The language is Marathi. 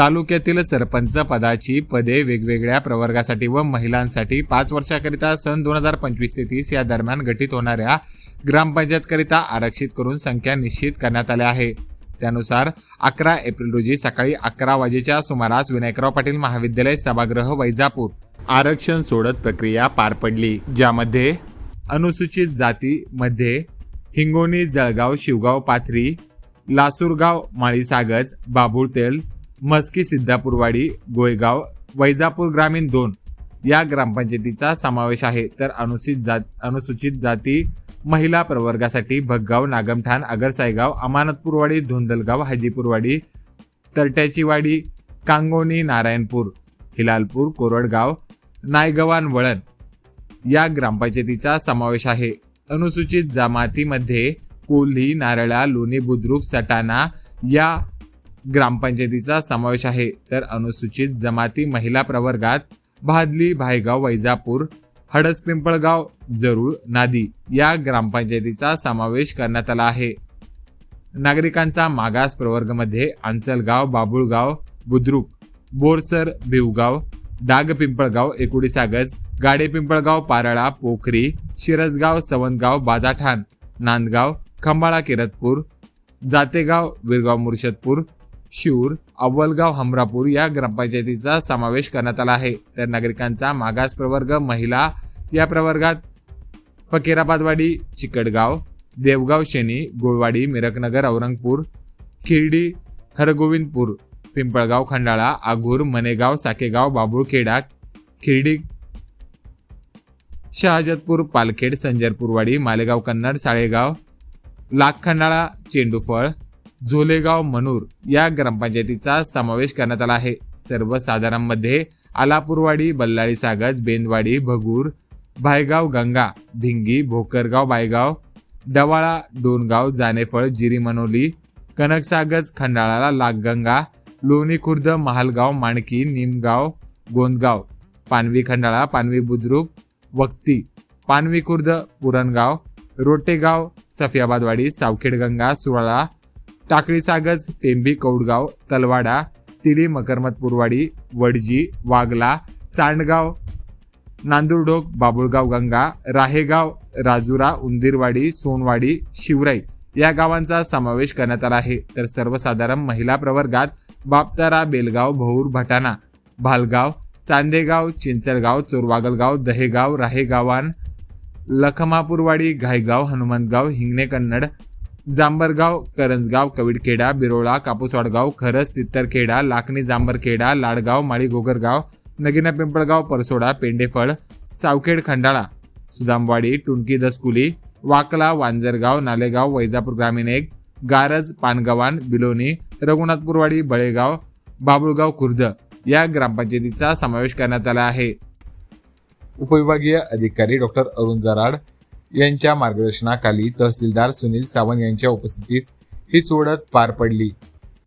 तालुक्यातील सरपंच पदाची पदे वेगवेगळ्या प्रवर्गासाठी व महिलांसाठी पाच वर्षाकरिता सन दोन हजार पंचवीस ते तीस या दरम्यान गठीत होणाऱ्या ग्रामपंचायतकरिता आरक्षित करून संख्या निश्चित करण्यात आल्या आहे. त्यानुसार अकरा एप्रिल रोजी सकाळी अकरा वाजेच्या सुमारास विनायकराव पाटील महाविद्यालय सभागृह वैजापूर. आरक्षण सोडत प्रक्रिया पार पडली ज्यामध्ये अनुसूचित जातीमध्ये हिंगोणी जळगाव शिवगाव पाथरी लासूरगाव माळीसागज बाबुळतेल मस्की सिद्धापूरवाडी गोयगाव वैजापूर ग्रामीण दोन या ग्रामपंचायतीचा समावेश आहे. तर अनुसूचित जात अनुसूचित जाती महिला प्रवर्गासाठी भगगाव नागमठाण आगरसायगाव अमानतपूरवाडी धोंदलगाव हाजीपूरवाडी तरट्याचीवाडी कांगोणी नारायणपूर हिलालपूर कोरडगाव नायगवान वळण या ग्रामपंचायतीचा समावेश आहे. अनुसूचित जमातीमध्ये कोल्ही नारळा लोणी बुद्रुक सटाणा या ग्रामपंचायतीचा समावेश आहे. तर अनुसूचित जमाती महिला प्रवर्गात भादली भायगाव वैजापूर हडस पिंपळगाव जरूळ नादी या ग्रामपंचायतीचा समावेश करण्यात आला आहे. नागरिकांचा मागास प्रवर्गमध्ये आंचलगाव बाबुळगाव बुद्रुक बोरसर भिवगाव दाग पिंपळगाव एकुडीसागज गाडे पिंपळगाव पारळा पोखरी शिरसगाव सवंतगाव बाजाठाण नांदगाव खंबाळा किरतपूर जातेगाव विरगाव मुर्शदपूर शिऊर अव्वलगाव हमरापूर या ग्रामपंचायतीचा समावेश करण्यात आला आहे. तर नागरिकांचा मागास प्रवर्ग महिला या प्रवर्गात फकीराबादवाडी चिकडगाव देवगाव शेनी गोळवाडी मिरकनगर औरंगपूर खिर्डी हरगोविंदपूर पिंपळगाव खंडाळा आगूर मनेगाव साकेगाव बाबुळखेडा खिर्डी शहाजतपूर पालखेड संजरपूरवाडी मालेगाव कन्नड साळेगाव लाखखंडाळा चेंडूफळ झोलेगाव मनूर या ग्रामपंचायतीचा समावेश करण्यात आला आहे. सर्वसाधारणमध्ये आलापूरवाडी बल्लाळी सागज बेंदवाडी भगूर भायगाव गंगा भिंगी भोकरगाव बायगाव डवाळा डोनगाव जानेफळ जिरीमनोली कनकसागज खंडाळा लागगंगा लोणी खुर्द महालगाव माणकी निमगाव गोंदगाव पानवी खंडाळा पानवी बुद्रुक वक्ती पानवी खुर्द पुरणगाव रोटेगाव सफियाबादवाडी सावखेडगंगा सुराळा टाकळीसागज टेंभी कौडगाव तलवाडा तिडी मकरमतपूरवाडी वडजी वागला चांडगाव नांदुरढोक बाबुळगाव गंगा राहेगाव राजुरा उंदीरवाडी सोनवाडी शिवराई या गावांचा समावेश करण्यात आला आहे. तर सर्वसाधारण महिला प्रवर्गात बापतारा बेलगाव भौर भटाणा भालगाव चांदेगाव चिंचलगाव चोरवागलगाव दहेगाव राहेगावान लखमापूरवाडी घायगाव हनुमंतगाव हिंगणे कन्नड जांबरगाव करंजगाव कविडखेडा बिरोळा कापूसवाडगाव खरस तित्तरखेडा लाखणी जांभरखेडा लाडगाव माळी गोगरगाव नगिना पिंपळगाव परसोडा पेंडेफळ सावखेड खंडाळा सुदामवाडी टुणकी दसकुली वाकला वांजरगाव नालेगाव वैजापूर ग्रामीण एक गारज पानगवान बिलोनी रघुनाथपूरवाडी बळेगाव बाबुळगाव खुर्द या ग्रामपंचायतीचा समावेश करण्यात आला आहे. उपविभागीय अधिकारी डॉक्टर अरुण जराड यांच्या मार्गदर्शनाखाली तहसीलदार सुनील सावंत यांच्या उपस्थितीत ही सोडत पार पडली.